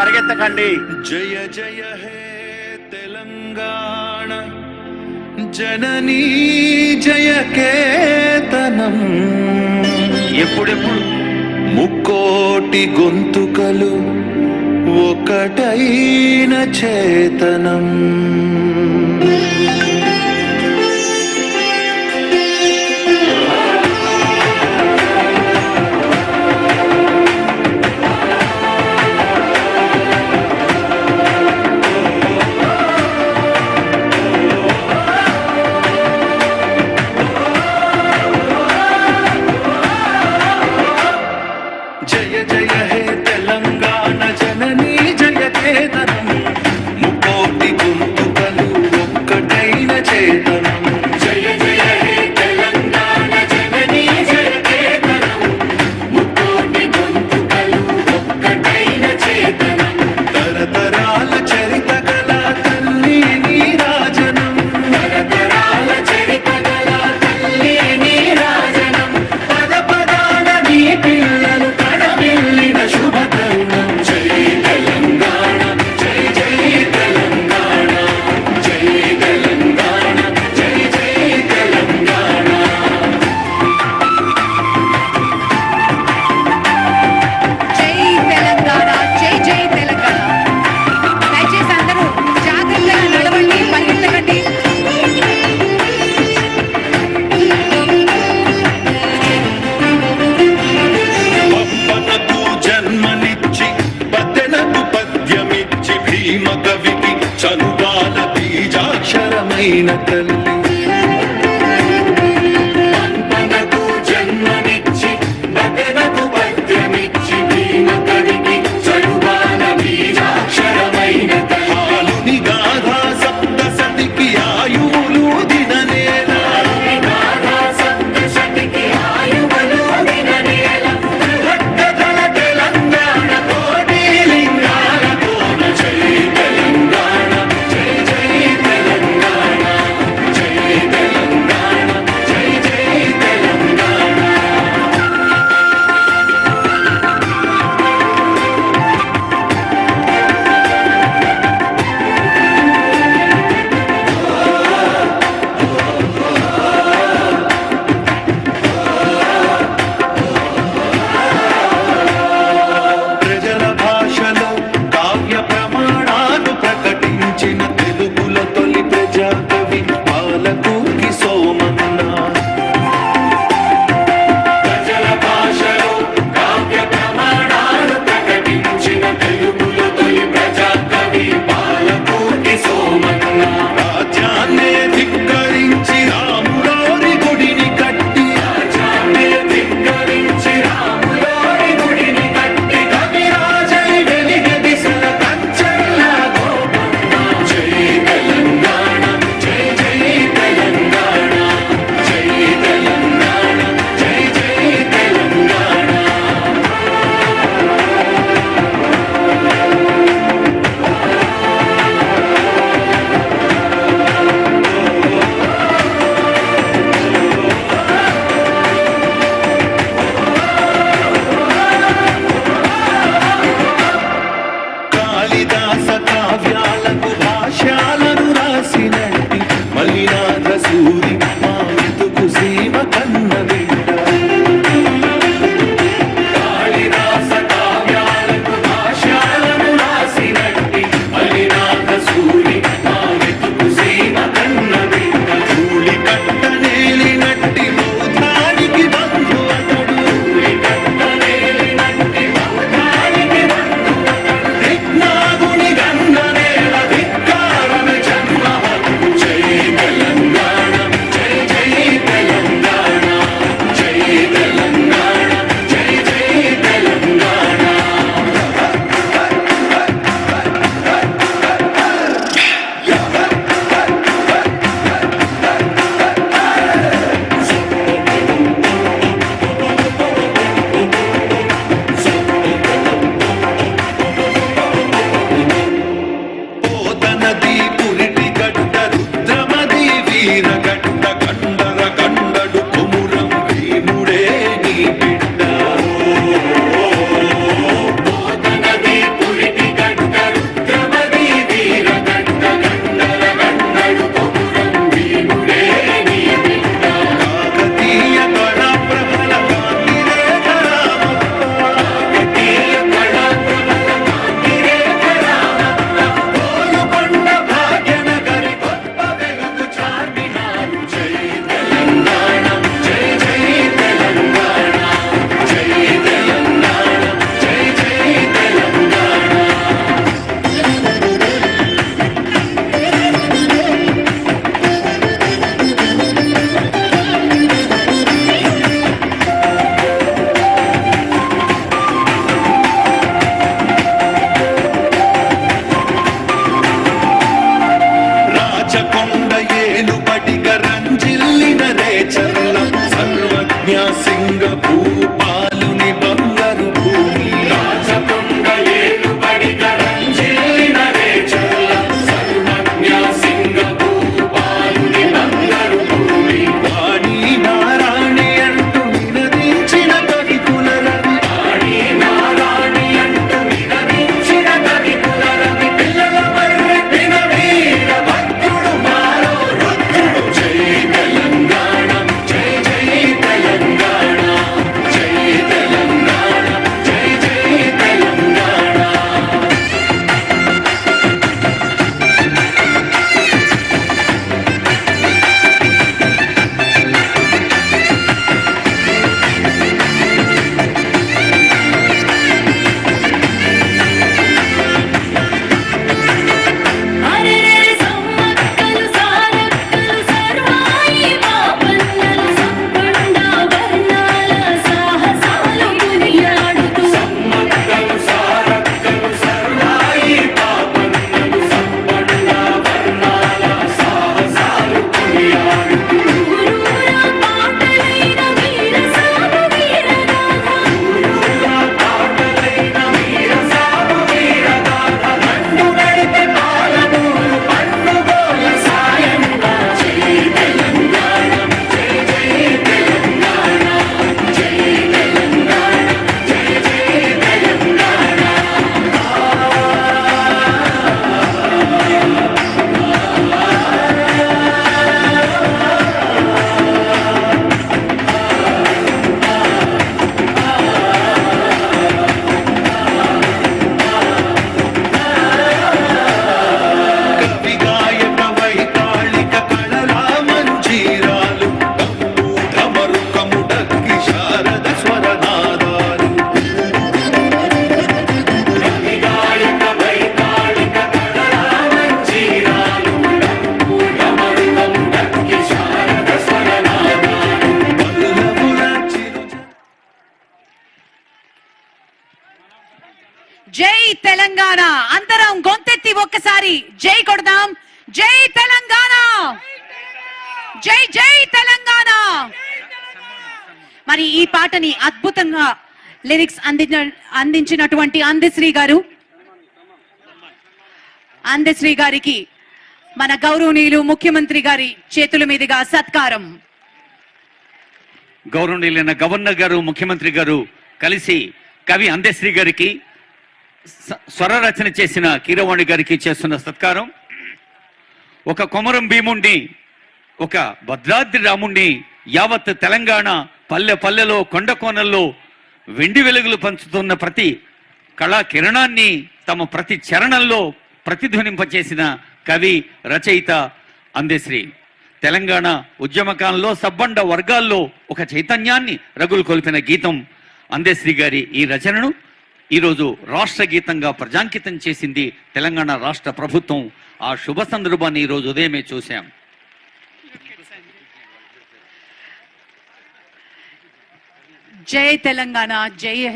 పరిగెత్తకండి. జయ జయ హే తెలంగాణ జననీ జయ కేతనం. ఎప్పుడెప్పుడు? ముక్కోటి గొంతుకలు ఒకటైన చేతనం. மைனக்கல்லி జై తెలంగాణ. అందరం గొంతెత్తి ఒక్కసారి జై కొడదాం. జై తెలంగాణ. జై జై తెలంగాణ. మరి ఈ పాటని అద్భుతంగా లిరిక్స్ అందించిన అందించినటువంటి అందశ్రీ గారు అందశ్రీ గారికి మన గౌరవనీయులు ముఖ్యమంత్రి గారి చేతుల మీదుగా సత్కారం. గౌరవనీయులైన గవర్నర్ గారు ముఖ్యమంత్రి గారు కలిసి కవి అందశ్రీ గారికి స్వర రచన చేసిన కీరవాణి గారికి చేస్తున్న సత్కారం. ఒక కొమరం భీముణ్ణి ఒక భద్రాద్రి రాముణ్ణి యావత్ తెలంగాణ పల్లె పల్లెలో కొండ కోనల్లో వెండి వెలుగులు పంచుతున్న ప్రతి కళా కిరణాన్ని తమ ప్రతి చరణంలో ప్రతిధ్వనింపచేసిన కవి రచయిత అందశ్రీ. తెలంగాణ ఉద్యమకాలంలో సబ్బండ వర్గాల్లో ఒక చైతన్యాన్ని రగులు కొల్పిన గీతం అందశ్రీ గారి ఈ రచనను ఈరోజు రాష్ట్ర గీతంగా ప్రజాంకితం చేసింది తెలంగాణ రాష్ట్ర ప్రభుత్వం. ఆ శుభ సందర్భాన్ని ఈరోజు ఉదయమే చూశాం. జై తెలంగాణ జై